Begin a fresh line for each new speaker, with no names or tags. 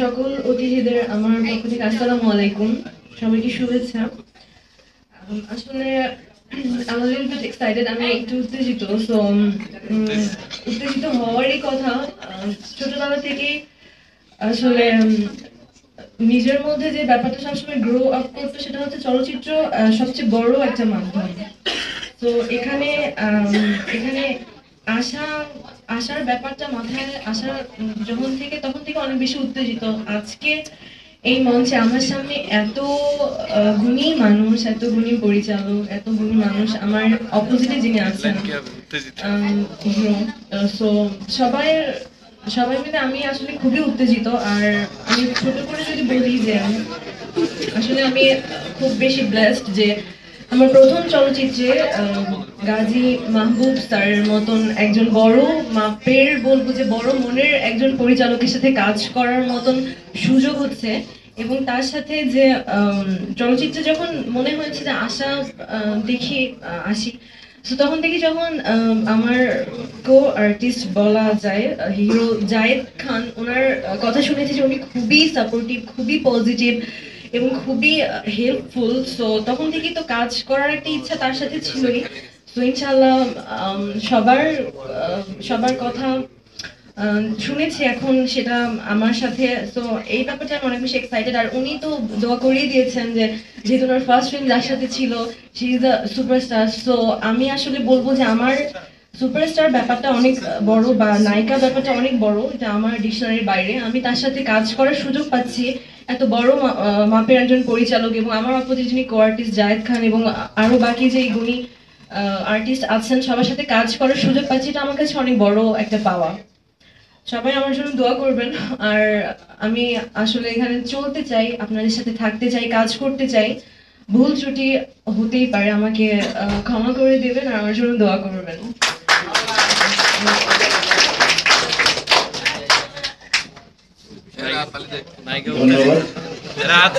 সকল অতিথিদের আমার পক্ষ থেকে আসসালামু আলাইকুম। সবাইকে শুভেচ্ছা। আসলে আমি লিটল এক্সাইটেড আমি একটু উত্তেজিত। সো উত্তেজিত হওয়ারই কথা ছোটবেলা থেকেই আসলে নিজের মধ্যে যে ব্যাপারটা সবসময় গ্রো আপ করতো, সেটা হচ্ছে চলচ্চিত্র সবচেয়ে বড় একটা মাধ্যম। তো এখানে এখানে আসা আসার ব্যাপারটা মাথায় আসার যখন থেকে তখন থেকে অনেক বেশি উত্তেজিত। আজকে এই মঞ্চে আমার সামনে এত গুণী মানুষ এত গুণী পরিচালক এত গুণী মানুষ আমার অপোজিটে যিনি আছেন সো সবাই সবাই মিলে আমি আসলে খুবই উত্তেজিত। আর আমি ছোট করে যদি বলি যে আসলে আমি খুব বেশি ব্লেসড যে আমার প্রথম চলচ্চিত্রে গাজী মাহবুব স্যারের মতন একজন বড় মাপের বলব যে বড় মনের একজন পরিচালকের সাথে কাজ করার মতন সুযোগ হচ্ছে। এবং তার সাথে যে চলচ্চিত্রে যখন মনে হয়েছে যে আশা দেখি আসি তো তখন থেকে যখন আম, আমার কো আর্টিস্ট বলা যায় হিরো জায়েদ খান ওনার কথা শুনেছি যে উনি খুবই সাপোর্টিভ খুবই পজিটিভ এবং খুবই হেল্পফুল সো তখন থেকেই তো কাজ করার একটা ইচ্ছা তার সাথে ছিলই। তো ইনশাল্লাহ সবার সবার কথা শুনেছি এখন সেটা আমার সাথে। তো এই ব্যাপারটা আমি অনেক বেশি এক্সাইটেড আর উনি তো দোয়া করিয়ে দিয়েছেন যে, যেহেতু ওনার ফার্স্ট ফিল্ম যার সাথে ছিল she is the superstar so আমি আসলে বলব যে, আমার সুপারস্টার ব্যাপারটা অনেক বড় বা নায়িকা ব্যাপারটা অনেক বড়, এটা আমার ডিকশনারির বাইরে। আমি তার সাথে কাজ করার সুযোগ পাচ্ছি। এত বড় মাপের একজন পরিচালক এবং আমার অপোজিট যিনি কো আর্টিস্ট জায়েদ খান এবং আরও বাকি যে গুণী আর্টিস্ট আছেন, সবার সাথে কাজ করার সুযোগ পাচ্ছি, এটা আমার কাছে অনেক বড় একটা পাওয়া। সবাই আমার জন্য দোয়া করবেন। আর আমি আসলে এখানে চলতে চাই, আপনাদের সাথে থাকতে চাই, কাজ করতে চাই। ভুল ত্রুটি হতেই পারে, আমাকে ক্ষমা করে দেবেন আর আমার জন্য দোয়া করবেন।
जरा हाथ